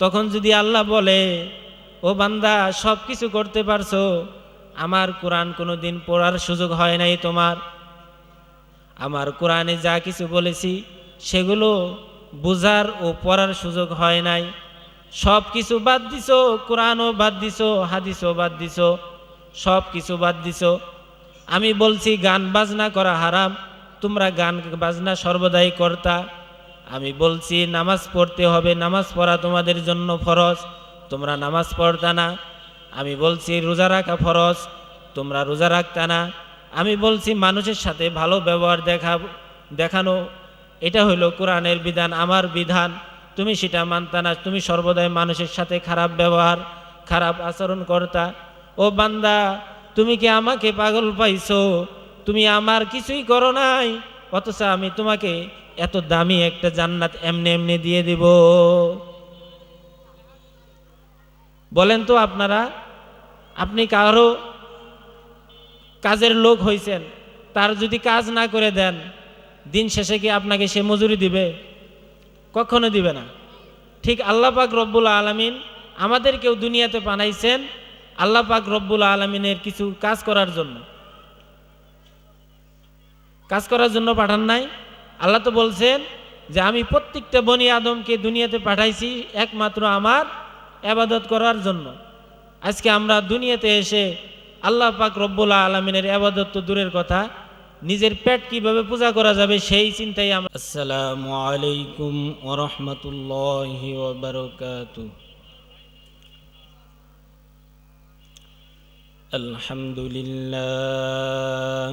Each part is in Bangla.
তখন যদি আল্লাহ বলে, ও বান্দা, সব কিছু করতে পারছ? আমার কোরআন কোনো দিন পড়ার সুযোগ হয় নাই তোমার। আমার কোরআনে যা কিছু বলেছি, সেগুলো বোঝার ও পড়ার সুযোগ হয় নাই। সব কিছু বাদ দিছো, কোরআনও বাদ দিছো, হাদিসও বাদ দিছো, সব কিছু বাদ দিছো। আমি বলছি, গান বাজনা করা হারাম। তোমরা গান বাজনা সর্বদাই কর্তা। আমি বলছি, নামাজ পড়তে হবে, নামাজ পড়া তোমাদের জন্য ফরজ, তোমরা নামাজ পড়তা না। আমি বলছি, রোজা রাখা ফরজ, তোমরা রোজা রাখতা না। আমি বলছি, মানুষের সাথে ভালো ব্যবহার দেখা, দেখানো, এটা হলো কোরআনের বিধান, আমার বিধান। তুমি সেটা মানতা না, তুমি সর্বদাই মানুষের সাথে খারাপ ব্যবহার, খারাপ আচরণ করতা। ও বান্দা, তুমি কি আমাকে পাগল পাইছো? তুমি আমার কিছুই করো নাই, অথচ আমি তোমাকে এত দামি একটা জান্নাত এমনি এমনি দিয়ে দিব। বলেন তো আপনারা, আপনি কারও কাজের লোক হইছেন, তার যদি কাজ না করে দেন, দিন শেষে কি আপনাকে সে মজুরি দিবে? কখনো দিবে না। ঠিক আল্লাহ পাক রব্বুল আলমিন আমাদেরকেও দুনিয়াতে বানাইছেন আল্লাহ পাক রব্বুল আলমিনের কিছু কাজ করার জন্য। কাজ করার জন্য পাঠান নাই? আল্লাহ তো বলছেন যে আমি প্রত্যেকটা বনি আদমকে দুনিয়াতে পাঠাইছি একমাত্র আমার আবাদত করার জন্য। আজকে আমরা দুনিয়াতে এসে আল্লাহ পাক রব্বুল আলমিনের আবাদত তো দূরের কথা, নিজের পেট কীভাবে পূজা করা যাবে সেই চিন্তাই আমরা আসসালামু আলাইকুম ওরহমতুল্লাহ আলহামদুলিল্লাহ।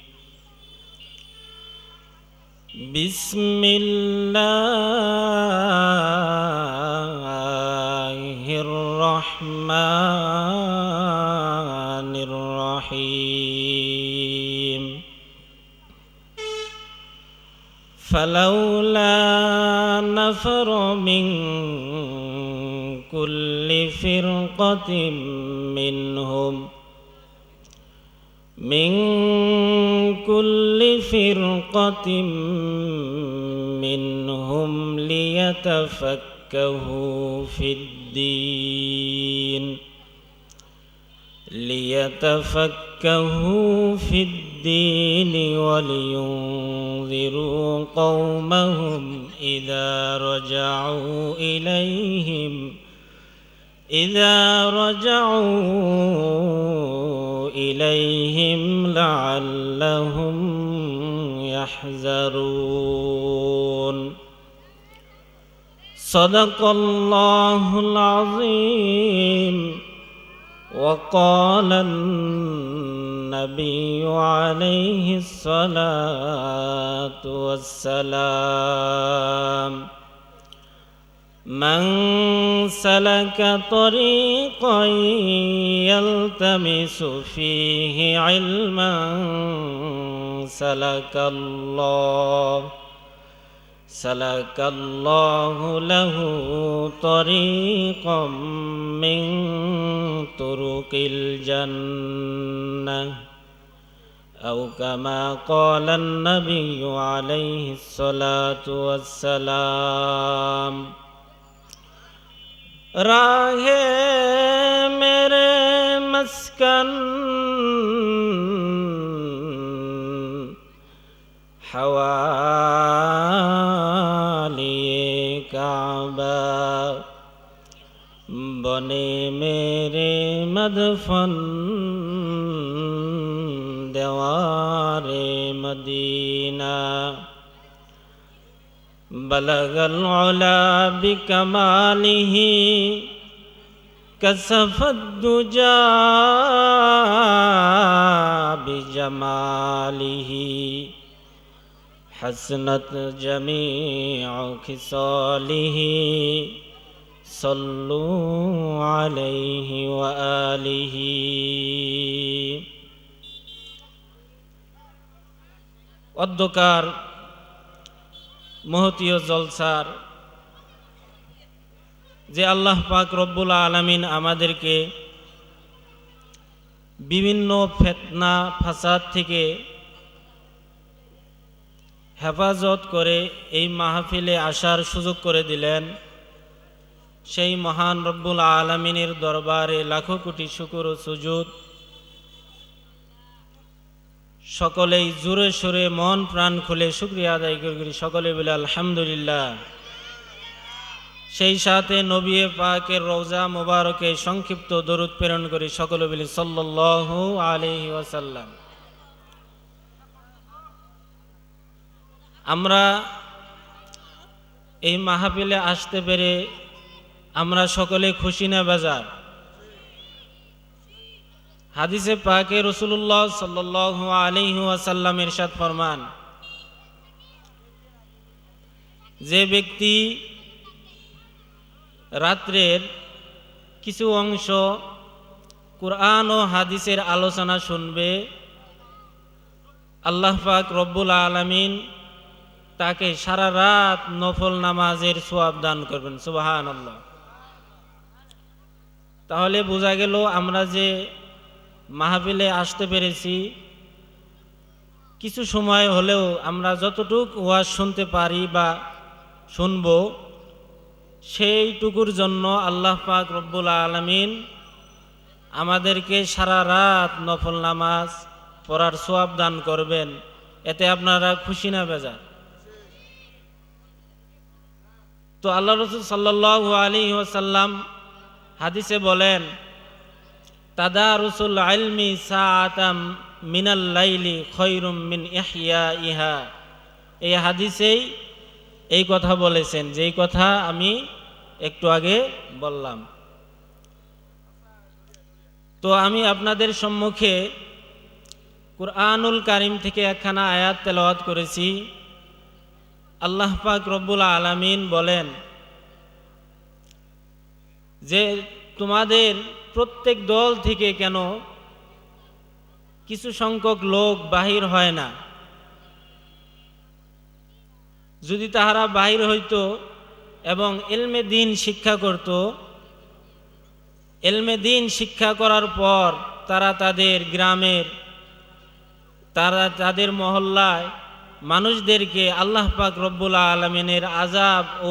بسم الله الرحمن الرحيم فلولا نفر من كل فرقة منهم من كل فرقة منهم ليتفكهوا في الدين ليتفكهوا في الدين ولينذروا قومهم إذا رجعوا إليهم. إذا رجعوا إليهم لعلهم يحذرون. صدق الله العظيم. وقال النبي عليه الصلاة والسلام من سلك طريقا يلتمس فيه علما سلك الله سلك الله له طريقا من طرق الجنة أو كما قال النبي عليه الصلاة والسلام राहे मेरे मस्कन हवा काबा बने मेरे मदफन देवारे मदीना। بلغ العلا بكماله كسف الدجى بجماله حسنت جميع خصاله صلوا عليه وآله অধ্যকার মহতীয় জলসার যে আল্লাহ পাক রব্বুল আলমিন আমাদেরকে বিভিন্ন ফেতনা, ফাসাদ থেকে হেফাজত করে এই মাহফিলে আসার সুযোগ করে দিলেন। সেই মহান রব্বুল আলমিনের দরবারে লাখো কোটি শুকুর ও সুজুদ সকলেই জোরে সোরে মন প্রাণ খুলে শুক্রিয়া আদায় করি সকলে বলে, আলহামদুলিল্লাহ। সেই সাথে নবী পাকের রওজা মোবারকে সংক্ষিপ্ত দরুদ প্রেরণ করি। সকলে বলি, সাল্লাল্লাহু আলাইহি ওয়াসাল্লাম। আমরা এই মাহফিলে আসতে পেরে আমরা সকলে খুশি না বাজার। হাদিসে পাকে রসুল্লাহ সাল্লাহ আলিহু আসাল্লাম ইরশাদ ফরমান, যে ব্যক্তি রাত্রের কিছু অংশ কোরআন ও হাদিসের আলোচনা শুনবে, আল্লাহ পাক রব্বুল আলমিন তাকে সারা রাত নফল নামাজের সোয়াব দান করবেন সুবাহান আল্লাহ তাহলে বোঝা গেল আমরা যে মাহফিলে আসতে পেরেছি। কিছু সময় হলেও আমরা যতটুক ওয়াজ শুনতে পারি বা শুনব, সেইটুকুর জন্য আল্লাহ পাক রব্বুল আলমিন আমাদেরকে সারা রাত নফল নামাজ পড়ার সোয়াব দান করবেন। এতে আপনারা খুশি না বেজা তো আল্লাহ রসুল সাল্লাহ আলী ওসাল্লাম হাদিসে বলেন তাদা রসুল আলমি সাআতাম মিনাল লাইলি খৈরুম মিন ইহিয়া ইহা এই হাদিসেই এই কথা বলেছেন। যেই কথা আমি একটু আগে বললাম। তো আমি আপনাদের সম্মুখে কুরআনুল কারিম থেকে একখানা আয়াত তেলাওয়াত করেছি। আল্লাহ পাক রব্বুল আলামিন বলেন যে তোমাদের প্রত্যেক দল থেকে কেন কিছু সংখ্যক লোক বাহির হয় না? যদি তাহারা বাহির হইত এবং এলমে দিন শিক্ষা করত, এলমে দিন শিক্ষা করার পর তারা তাদের গ্রামের, তারা তাদের মহল্লায় মানুষদেরকে আল্লাহ পাক রব্বুল আলমিনের আজাব ও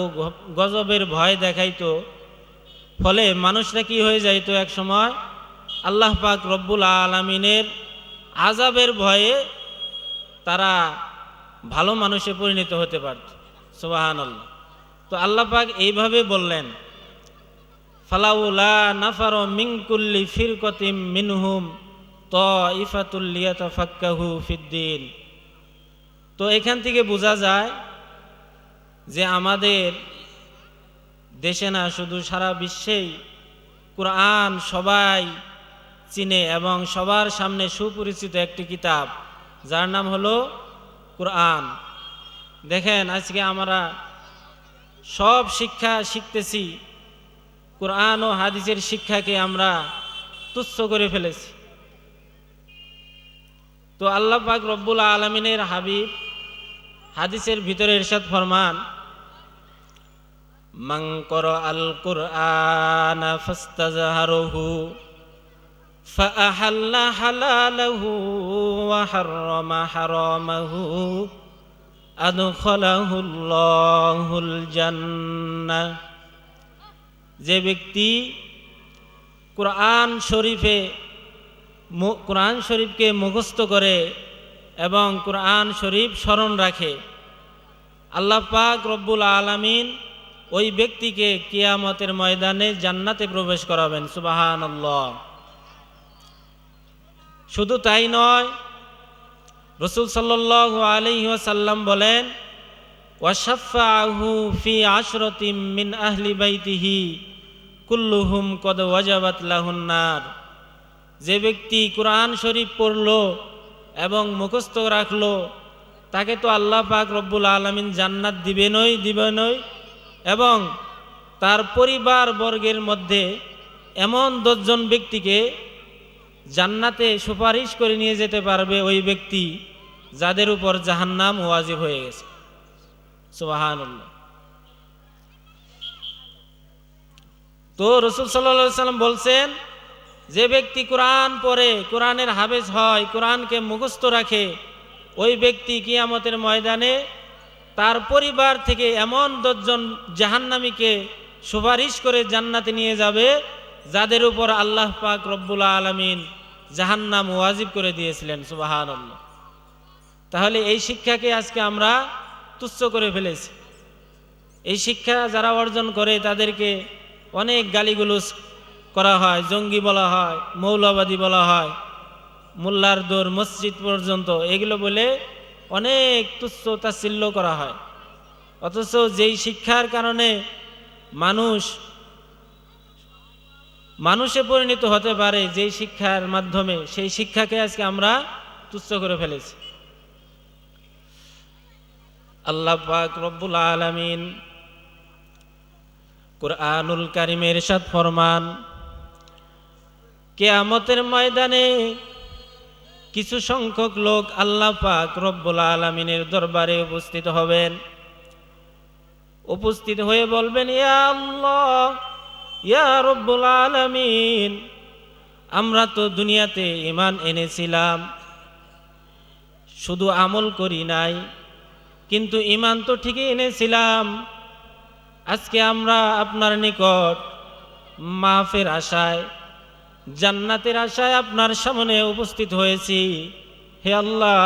গজবের ভয় দেখাইতো। ফলে মানুষরা কি হয়ে যাইত এক সময়? আল্লাহ পাক রব্বুল আলমিনের আজাবের ভয়ে তারা ভালো মানুষে পরিণত হতে পারত। সুবাহান তো আল্লাহ পাক এইভাবে বললেন, ফালাউলা নাফার মিঙ্কুল্লি ফিরকতিম মিনহুম ত ইফাতুল্লিয়াত ফাক্কাহু ফিদ্দিন তো এখান থেকে বোঝা যায় যে আমাদের দেশে না, শুধু সারা বিশ্বেই কোরআন সবাই চিনে এবং সবার সামনে সুপরিচিত একটি কিতাব, যার নাম হলো কোরআন। দেখেন, আজকে আমরা সব শিক্ষা শিখতেছি, কোরআন ও হাদিসের শিক্ষাকে আমরা তুচ্ছ করে ফেলেছি। তো আল্লাহ পাক রব্বুল আলমিনের হাবিব হাদিসের ভিতরে এরশাদ ফরমান من قرأ القرآن فاستزهره فأحل حلاله وحرم حرامه أدخله الله الجنة যে ব্যক্তি কোরআন শরীফে কোরআন শরীফকে মুখস্থ করে এবং কোরআন শরীফ স্মরণ রাখে আল্লাহ পাক রব্বুল আলমিন ওই ব্যক্তিকে কিয়ামতের ময়দানে জান্নাতে প্রবেশ করাবেন সুবাহান শুধু তাই নয়, রসুল সাল্লাহ আলিহাসাল্লাম বলেন ফি মিন আহলি বাইতিহি, কুল্লুহুম কদ ওয়াজাবাত যে ব্যক্তি কোরআন শরীফ পড়ল এবং মুখস্থ রাখল, তাকে তো আল্লাহ পাক রব্বুল আলমিন জান্নাত দিবেনই দিবেনই। এবং তার পরিবার বর্গের মধ্যে এমন দশজন ব্যক্তিকে জান্নাতে সুপারিশ করে নিয়ে যেতে পারবে ওই ব্যক্তি যাদের উপর জাহান্নাম ওয়াজিব হয়ে গেছে। সুবাহানুল্লাহ। তো রসুল সাল্লা সাল্লাম বলছেন, যে ব্যক্তি কোরআন পড়ে, কোরআনের হাবেজ হয়, কোরআনকে মুখস্থ রাখে, ওই ব্যক্তি কিয়ামতের ময়দানে তার পরিবার থেকে এমন দশজন জাহান্নামীকে সুপারিশ করে জান্নাতে নিয়ে যাবে, যাদের উপর আল্লাহ পাক রব্বুল আলমিন জাহান্নাম ওয়াজিব করে দিয়েছিলেন সুবাহান তাহলে এই শিক্ষাকে আজকে আমরা তুচ্ছ করে ফেলেছি। এই শিক্ষা যারা অর্জন করে, তাদেরকে অনেক গালিগুলোস করা হয়, জঙ্গি বলা হয়, মৌলবাদী বলা হয়, মোল্লার দোর মসজিদ পর্যন্ত, এগুলো বলে অনেক তুচ্ছ তাচ্ছিল্য করা হয়। অথচ যেই শিক্ষার কারণে মানুষ, মানুষে পরিণত হতে পারে যেই শিক্ষার মাধ্যমে, সেই শিক্ষাকে আজকে আমরা তুচ্ছ করে ফেলেছি। আল্লাহ পাক রব্বুল আলামিন কুরআনুল কারিমের সাথ ফরমান, কেয়ামতের ময়দানে কিছু সংখ্যক লোক আল্লাহ পাক রব্বুল আলমিনের দরবারে উপস্থিত হবেন। উপস্থিত হয়ে বলবেন আল্লাহ রব্বুল আলমিন, আমরা তো দুনিয়াতে ইমান এনেছিলাম। শুধু আমল করি নাই, কিন্তু ইমান তো ঠিকই এনেছিলাম। আজকে আমরা আপনার নিকট মাফের আশায় জান্নাতের আশায় আপনার সামনে উপস্থিত হয়েছি। হে আল্লাহ,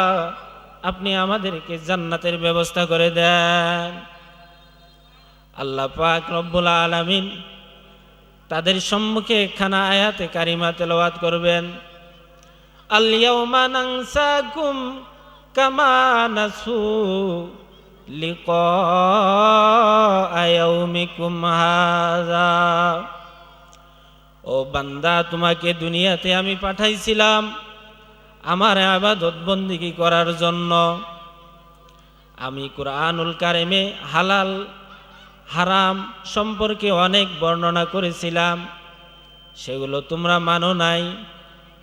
আপনি আমাদেরকে জান্নাতের ব্যবস্থা করে দেন। আল্লাহ পাক রব্বুল আলামিন তাদের সম্মুখে খানা আয়াতে কারিমা তেলাওয়াত করবেন। আলিয়াউমা নানসাকুম কামা নাসু লিকা ইয়াউমিকুম হাযা। ও বান্দা, তোমাকে দুনিয়াতে আমি পাঠাইছিলাম আমার আবাদত বন্দিগি করার জন্য। আমি কোরআনুল কারেমে হালাল, হারাম সম্পর্কে অনেক বর্ণনা করেছিলাম। সেগুলো তোমরা মানো নাই,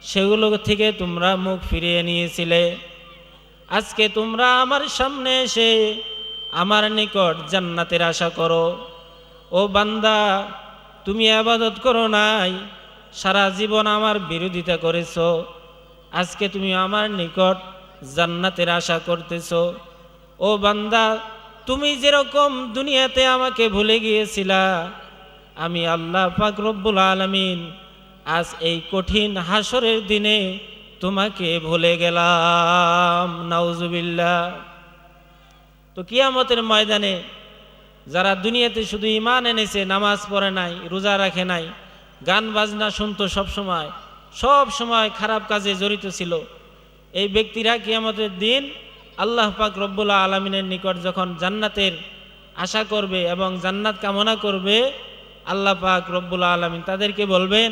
সেগুলো থেকে তোমরা মুখ ফিরিয়ে নিয়েছিলে। আজকে তোমরা আমার সামনে এসে আমার নিকট জান্নাতের আশা করো। ও বান্দা তুমি আবাদত করো নাই, সারা জীবন আমার বিরোধিতা করেছ, আজকে তুমি আমার নিকট জান্নাতের আশা করতেছ। ও বান্দা, তুমি যেরকম দুনিয়াতে আমাকে ভুলে গিয়েছিলা, আমি আল্লাহ পাক রব্বুল আলমিন আজ এই কঠিন হাসরের দিনে তোমাকে ভুলে গেলাম। নাউজুবিল্লা তো কিয়ামতের ময়দানে যারা দুনিয়াতে শুধু ইমান এনেছে, নামাজ পড়ে নাই, রোজা রাখে নাই, গান বাজনা শুনতো সবসময় সব সময় খারাপ কাজে জড়িত ছিল। এই ব্যক্তিরা কিয়ামতের দিন আল্লাহ পাক রব্বুল্লাহ আলমিনের নিকট যখন জান্নাতের আশা করবে এবং জান্নাত কামনা করবে, আল্লাহ পাক রব্বুল্লাহ আলমিন তাদেরকে বলবেন,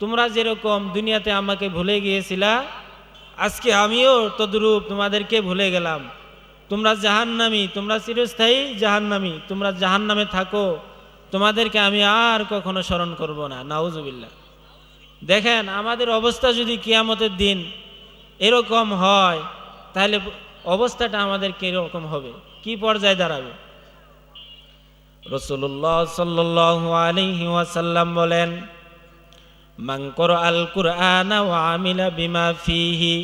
তোমরা যেরকম দুনিয়াতে আমাকে ভুলে গিয়েছিলা, আজকে আমিও তদ্রূপ তোমাদেরকে ভুলে গেলাম। তোমরা জাহান্নামি, তোমরা চিরস্থায়ী জাহান্নামি, তোমরা জাহান্নামে থাকো। তোমাদেরকে আমি আর কখনো স্মরণ করব না। নাউজুবিল্লা দেখেন, আমাদের অবস্থা যদি কিয়ামতের দিন এরকম হয়, তাহলে অবস্থাটা আমাদের কীরকম হবে? কি পর্যায়ে দাঁড়াবে? রসুল্লাহ সাল্লাহ আলহি বলেন মাংকর আল কুরআন আমিলা বিমা ফিহি,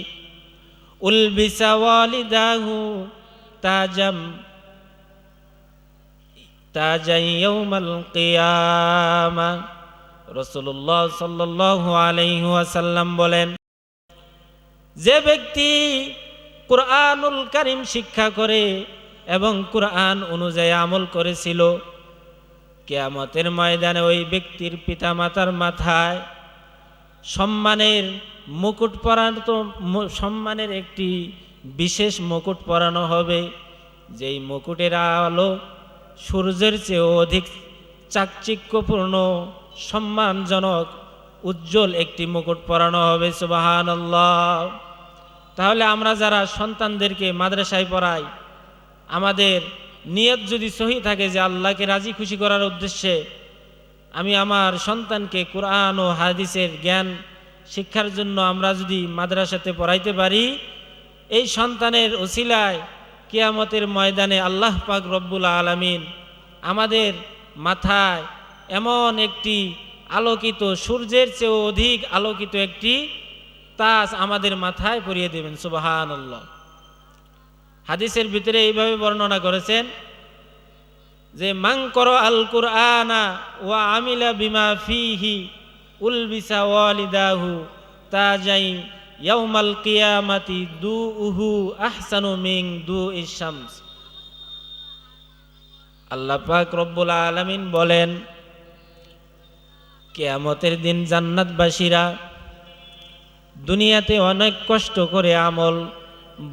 উলবিসা ওয়ালিদাহু তাজাম, তাজাই ইয়াউমাল কিয়ামা। রসুল্লাহ সাল্লাহ আলাইহি ওয়াসাল্লাম বলেন, যে ব্যক্তি কোরআনুল কারিম শিক্ষা করে এবং কোরআন অনুযায়ী আমল করেছিল, কেয়ামতের ময়দানে ওই ব্যক্তির পিতামাতার মাথায় সম্মানের মুকুট পরানো তো মু- সম্মানের একটি বিশেষ মুকুট পরানো হবে। যেই মুকুটের আলো সূর্যের চেয়েও অধিক চাকচিক্যপূর্ণ, সম্মানজনক, উজ্জ্বল একটি মুকুট পরানো হবে সুবাহান তাহলে আমরা যারা সন্তানদেরকে মাদ্রাসায় পড়াই, আমাদের নিয়ত যদি সহি থাকে যে আল্লাহকে রাজি খুশি করার উদ্দেশ্যে, আমি আমার সন্তানকে কোরআন ও হাদিসের জ্ঞান, শিক্ষার জন্য আমরা যদি মাদ্রাসাতে পড়াইতে পারি এই সন্তানের ওসিলায় কিয়ামতের ময়দানে আল্লাহ পাক রব্বুল আলমিন আমাদের মাথায় এমন একটি আলোকিত সূর্যের চেয়েও অধিক আলোকিত একটি তাজ আমাদের মাথায় পরিয়ে দেবেন সুবাহান আল্লাহ হাদিসের ভিতরে এইভাবে বর্ণনা করেছেন যে মাং কর আল কুরআনা ওয়া আমিলা বিমা ফিহি উলবিসা ওয়ালিদাহু তাজাই ইয়াউমাল কিয়ামাতি দু উহু আহসানু মিং দু ইশামস আল্লাহ পাক রব্বুল আলামিন বলেন, কেয়ামতের দিন জান্নাতবাসীরা দুনিয়াতে অনেক কষ্ট করে আমল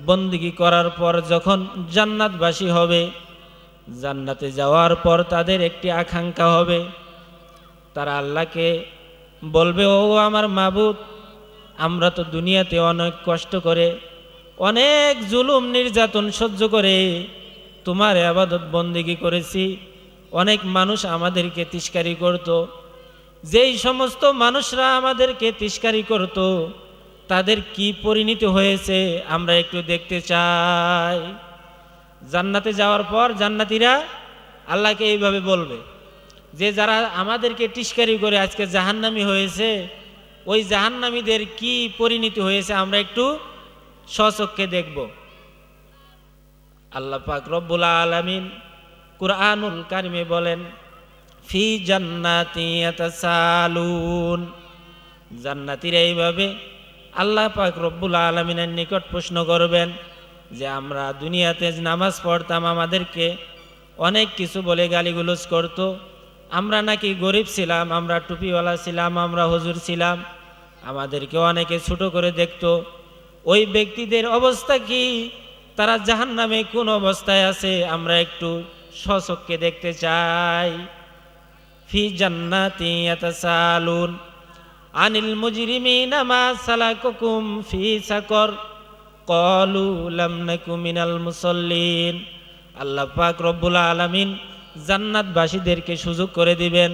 বন্দিগি করার পর যখন জান্নাতবাসী হবে, জান্নাতে যাওয়ার পর তাদের একটি আকাঙ্ক্ষা হবে। তারা আল্লাহকে বলবে, ও আমার মাবুদ আমরা তো দুনিয়াতে অনেক কষ্ট করে, অনেক জুলুম নির্যাতন সহ্য করে তোমার আবাদত বন্দিগি করেছি। অনেক মানুষ আমাদেরকে তিস্কারি করত। যেই সমস্ত মানুষরা আমাদেরকে তিস্কারি করত, তাদের কি পরিণতি হয়েছে আমরা একটু দেখতে চাই। জান্নাতে যাওয়ার পর জান্নাতিরা আল্লাহকে এইভাবে বলবে, যে যারা আমাদেরকে টিস্কারি করে আজকে জাহান্নামি হয়েছে ওই জাহান্নামীদের কি পরিণতি হয়েছে আমরা একটু স্বচক্ষে দেখব। আল্লাহ পাক রব্বুল আলামিন কুরআনুল কারিমে বলেন, ফি জান্নাতি ইয়াতাসালুন। জান্নাতীরা এইভাবে আল্লাহ পাক রব্বুল আলমিনের নিকট প্রশ্ন করবেন যে, আমরা দুনিয়াতে নামাজ পড়তাম, আমাদেরকে অনেক কিছু বলে গালিগুলোজ করতো। আমরা নাকি গরিব ছিলাম, আমরা টুপিওয়ালা ছিলাম, আমরা হুজুর ছিলাম। আমাদেরকে অনেকে ছোট করে দেখত। ওই ব্যক্তিদের অবস্থা কি? তারা জাহান নামে কোন অবস্থায় আছে? আমরা একটু স্বচক্ষে দেখতে চাই। ফি জান্নাতি আনিল মুজরিমিনা মা ফি সাকর। ক্বালু লাম আল্লাহ পাক রব্বুল আলামিন জান্নাতবাসীদেরকে সুযোগ করে দিবেন।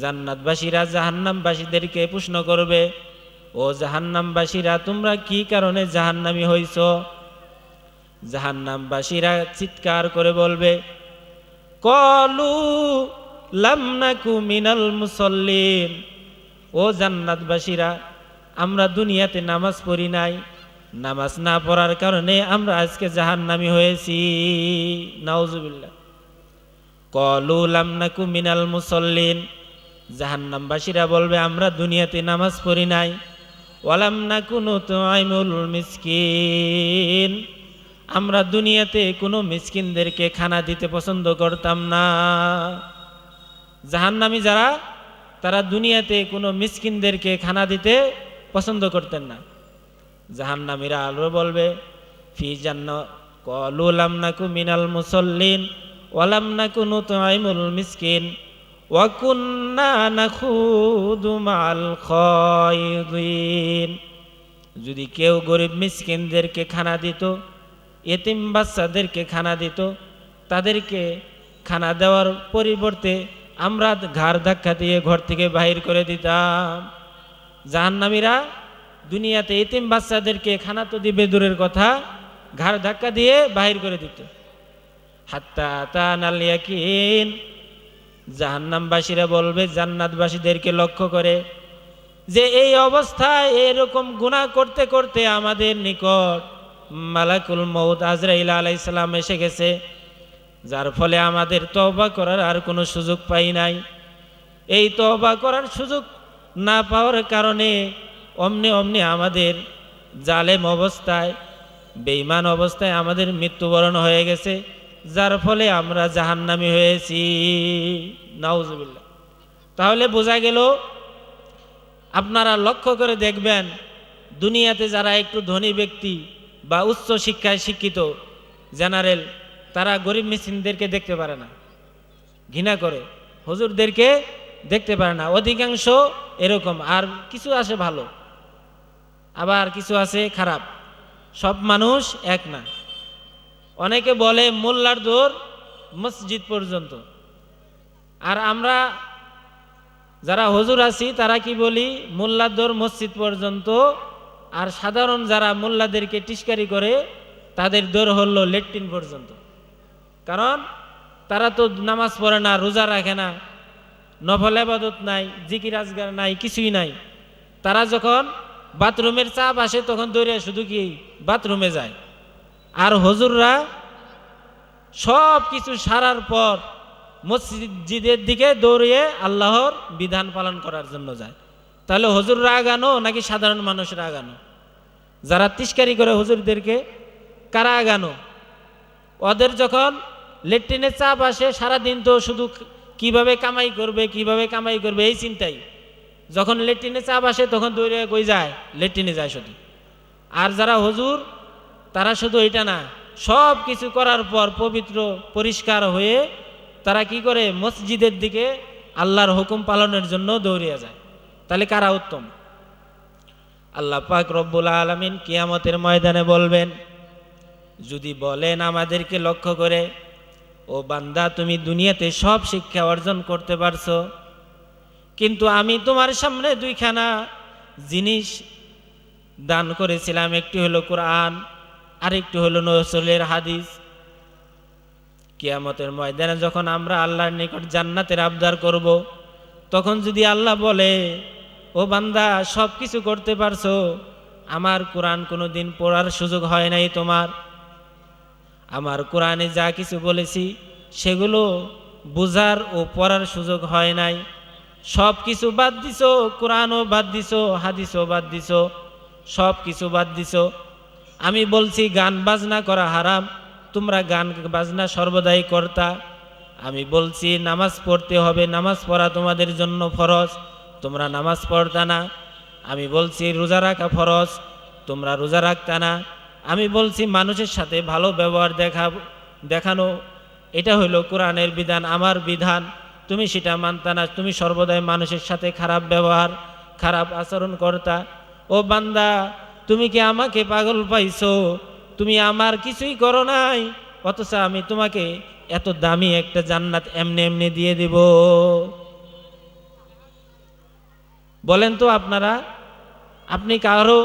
জান্নাতবাসীরা জাহান্নামবাসীদেরকে প্রশ্ন করবে ও জাহান্নামবাসীরা, তোমরা কি কারণে জাহান্নামি হইছ? জাহান্নামবাসীরা চিৎকার করে বলবে, কলু লামনাকু মিনাল মুসল্লিন। ও জান্নাতবাসীরা, আমরা দুনিয়াতে নামাজ পড়ি নাই। নামাজ না পড়ার কারণে আমরা আজকে জাহান্নামী হয়েছি। নাউজুবিল্লাহ। কলু লামনাকু মিনাল মুসল্লিন। জাহান্নামবাসীরা বলবে, আমরা দুনিয়াতে নামাজ পড়ি নাই। ওয়ালাম নাকুনু তুআইমুল মিসকিন। আমরা দুনিয়াতে কোনো মিসকিনদেরকে খানা দিতে পছন্দ করতাম না। জাহান্নামি যারা, তারা দুনিয়াতে কোনো মিসকিনদেরকে খানা দিতে পছন্দ করতেন না। জাহান্নামীরা আলো বলবে, ফি জান্ন কলু লাম নাকু মিনাল মুসল্লিন, ওয়ালাম নাকু নুতাইমুল মিসকিন। যদি কেউ গরিব মিসকিনদেরকে খানা দিত, এতিম বাচ্চাদেরকে খানা দিত, তাদেরকে খানা দেওয়ার পরিবর্তে আমরা ঘাড় ধাক্কা দিয়ে ঘর থেকে বাহির করে দিতাম। জাহান্নামীরা দুনিয়াতে এতিম বাচ্চাদেরকে খানা তো দিবে, দূরের কথা, ঘাড় ধাক্কা দিয়ে বাহির করে দিত। হাত্তা তা নালিয়াকিন জাহান্নামবাসীরা বলবে, জান্নাতবাসীদেরকে লক্ষ্য করে যে এই অবস্থায় এরকম গুণা করতে করতে আমাদের নিকট মালাকুল মৌদ আজরাইল আলাইসালাম এসে গেছে, যার ফলে আমাদের তওবা করার আর কোনো সুযোগ পাই নাই। এই তওবা করার সুযোগ না পাওয়ার কারণে অমনি অমনি আমাদের জালেম অবস্থায় বেইমান অবস্থায় আমাদের মৃত্যুবরণ হয়ে গেছে। যার ফলে আমরা জাহান্নামি হয়েছি। নাউজুবিল্লাহ। তাহলে বোঝা গেল, আপনারা লক্ষ্য করে দেখবেন, দুনিয়াতে যারা একটু ধনী ব্যক্তি বা উচ্চ শিক্ষায় শিক্ষিত, জেনারেল, তারা গরিব মিসকিনদেরকে দেখতে পারে না, ঘৃণা করে। হুজুরদেরকে দেখতে পারে না। অধিকাংশ এরকম, আর কিছু আছে ভালো, আবার কিছু আছে খারাপ। সব মানুষ এক না। অনেকে বলে মোল্লার দোর মসজিদ পর্যন্ত। আর আমরা যারা হজুর আছি, তারা কি বলি? মোল্লার মোল্লাদর মসজিদ পর্যন্ত। আর সাধারণ যারা মোল্লাদেরকে টিস্কারি করে, তাদের দৌড় হলো লেট্রিন পর্যন্ত। কারণ তারা তো নামাজ পড়ে না, রোজা রাখে না, নফল আবাদত নাই, জিকির আজগার নাই, কিছুই নাই। তারা যখন বাথরুমের চাপ আসে, তখন দৌড়ে শুধু কি বাথরুমে যায়। আর হজুররা সব কিছু সারার পর মসজিদের দিকে দৌড়িয়ে আল্লাহর বিধান পালন করার জন্য যায়। তাহলে হজুররা আগানো নাকি সাধারণ মানুষরা আগানো? যারা তিস্কারি করে হজুরদেরকে কারা আগানো? ওদের যখন লেট্রিনের চাপ আসে, সারাদিন তো শুধু কীভাবে কামাই করবে, কীভাবে কামাই করবে, এই চিন্তাই। যখন লেট্রিনে চাপ আসে, তখন দৌড়ে কই যায়? লেট্রিনে যায় শুধু আর যারা হুজুর তারা শুধু এটা না, সব কিছু করার পর পবিত্র, পরিষ্কার হয়ে তারা কি করে? মসজিদের দিকে আল্লাহর হুকুম পালনের জন্য দৌড়িয়ে যায়। তাহলে কারা উত্তম? আল্লাহ পাক রব্বুল আলমিন কিয়ামতের ময়দানে বলবেন, যদি বলেন আমাদেরকে লক্ষ্য করে, ও বান্দা, তুমি দুনিয়াতে সব শিক্ষা অর্জন করতে পারছ, কিন্তু আমি তোমার সামনে দুইখানা জিনিস দান করেছিলাম, একটি হলো কোরআন আরেকটি হলো নসলের হাদিস। কিয়ামতের ময়দানে যখন আমরা আল্লাহর নিকট জান্নাতের আবদার করব, তখন যদি আল্লাহ বলে, ও বান্দা সব কিছু করতে পারছ, আমার কোরআন কোনো দিন পড়ার সুযোগ হয় নাই তোমার। আমার কোরআনে যা কিছু বলেছি, সেগুলো বোঝার ও পড়ার সুযোগ হয় নাই। সব কিছু বাদ দিছো, কোরআনও বাদ দিছো, হাদিসও বাদ দিছো সব কিছু বাদ দিছো। আমি বলছি, গান বাজনা করা হারাম। তোমরা গান বাজনা সর্বদাই কর্তা। আমি বলছি, নামাজ পড়তে হবে। নামাজ পড়া তোমাদের জন্য ফরজ। তোমরা নামাজ পড়তা না। আমি বলছি, রোজা রাখা ফরজ। তোমরা রোজা রাখতা না। আমি বলছি, মানুষের সাথে ভালো ব্যবহার দেখা, দেখানো, এটা হলো কোরআনের বিধান, আমার বিধান। তুমি সেটা মানতা না। তুমি সর্বদাই মানুষের সাথে খারাপ ব্যবহার, খারাপ আচরণ করতা। ও বান্দা তুমি কি আমাকে পাগল পাইছো? তুমি আমার কিছুই করো নাই। অথচ আমি তোমাকে এত দামি একটা জান্নাত এমনি এমনি দিয়ে দিব। বলেন তো আপনারা, আপনি কারও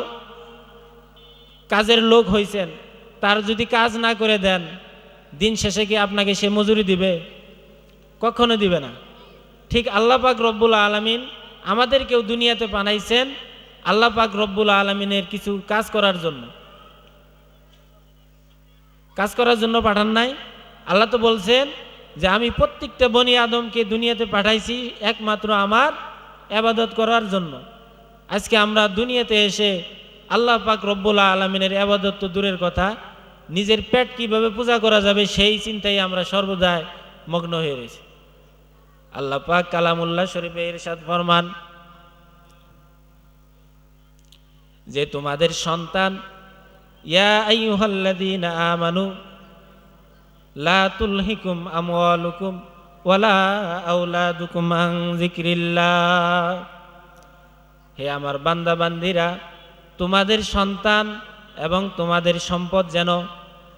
কাজের লোক হয়েছেন তার যদি কাজ না করে দেন, দিন শেষে কি আপনাকে সে মজুরি দিবে? কখনো দিবে না। ঠিক আল্লাহ পাক রব্বুল আলমিন আমাদেরকেও দুনিয়াতে বানাইছেন আল্লাহ পাক রব্বুল আলমিনের কিছু কাজ করার জন্য। কাজ করার জন্য পাঠান নাই। আল্লাহ তো বলছেন যে আমি প্রত্যেকটা বনি আদমকে দুনিয়াতে পাঠাইছি একমাত্র আমার আবাদত করার জন্য। আজকে আমরা দুনিয়াতে এসে আল্লাহ পাক রব্বুল আলমিনের আবাদত তো দূরের কথা, নিজের পেট কীভাবে পূজা করা যাবে সেই চিন্তায় আমরা সর্বদাই মগ্ন হয়ে রয়েছি। আল্লাহ পাক কালামুল্লাহ শরীফে ইরশাদ ফরমান যে তোমাদের সন্তান, ইয়া আমানু, লা তুলহিকুম ওয়ালা হে আমার বান্দা বান্দিরা তোমাদের সন্তান এবং তোমাদের সম্পদ যেন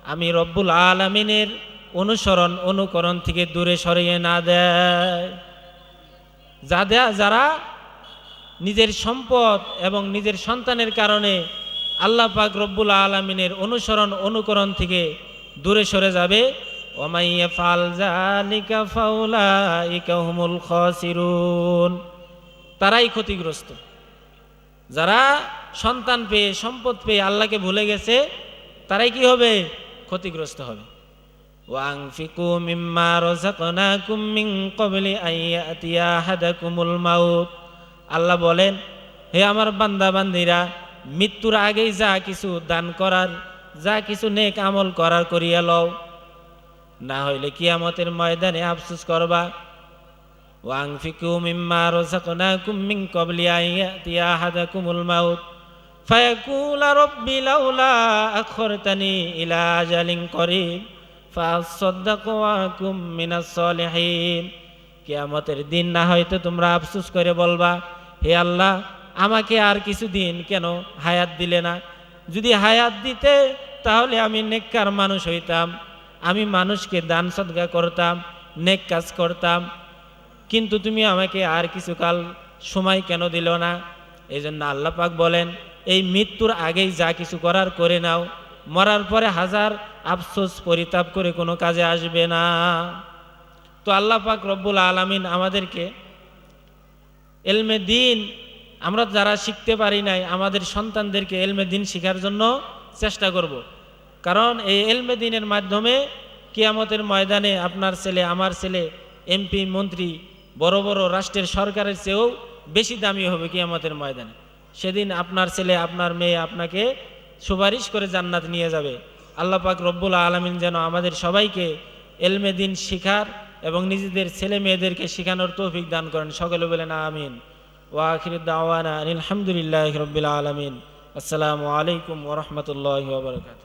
আমি রব্বুল আলমিনের অনুসরণ অনুকরণ থেকে দূরে সরিয়ে না দেয়। যাদের যারা নিজের সম্পদ এবং নিজের সন্তানের কারণে আল্লাহ পাক রব্বুল আলমিনের অনুসরণ অনুকরণ থেকে দূরে সরে যাবে। তারাই ক্ষতিগ্রস্ত। যারা সন্তান পেয়ে, সম্পদ পেয়ে আল্লাহকে ভুলে গেছে, তারাই কি হবে? ক্ষতিগ্রস্ত হবে। ওয়াংফিকু মিম্মা রাযাকনাকুম মাউত। আল্লাহ বলেন, হে আমার বান্দা বান্দিরা মৃত্যুর আগেই যা কিছু দান করার, যা কিছু নেক আমল করার করিয়া লও। না হইলে কিয়ামতের ময়দানে আফসুস করবা। ওয়াংফিকু মিম্মা রযাকনাকুম মিন ক্বাবলি আইয়াতিয়া আহাদাকুমুল মাউত। ফায়াকুলা রব্বি লাউলা আখরতানি ইলা আজালিন করিব। ফাসাদদাকু আকুম মিনাস সলিহিন। কিয়ামতের দিন না হয়তো তোমরা আফসুস করে বলবা হে আল্লাহ, আমাকে আর কিছু দিন কেন হায়াত দিলে না? যদি হায়াত দিতে, তাহলে আমি নেককার মানুষ হইতাম, আমি মানুষকে দান সদগা করতাম, নেক কাজ করতাম। কিন্তু তুমি আমাকে আর কিছুকাল সময় কেন দিল না? এই জন্য আল্লাহ পাক বলেন, এই মৃত্যুর আগেই যা কিছু করার করে নাও, মরার পরে হাজার আফসোস পরিতাপ করে কোনো কাজে আসবে না। তো আল্লাহ পাক রব্বুল আলমিন আমাদেরকে এলমে দিন, আমরা যারা শিখতে পারি নাই, আমাদের সন্তানদেরকে এলমে দিন শেখার জন্য চেষ্টা করব। কারণ এই এলমে দিনের মাধ্যমে কিয়ামতের ময়দানে আপনার ছেলে, আমার ছেলে, এমপি, মন্ত্রী, বড় বড় রাষ্ট্রের সরকারের চেয়েও বেশি দামি হবে কিয়ামতের ময়দানে সেদিন আপনার ছেলে, আপনার মেয়ে আপনাকে সুপারিশ করে জান্নাত নিয়ে যাবে আল্লাহ পাক রব্বুল আলমিন যেন আমাদের সবাইকে এলমে দিন শিখার এবং নিজেদের ছেলে মেয়েদেরকে শেখানোর তৌফিক দান করেন। সকলে বলেন আমিন। ওয়াখির দাওয়ানা আলহামদুলিল্লাহ রবিল আলমিন। আসসালামু আলাইকুম ওরহমতুল্লাহ বারকাত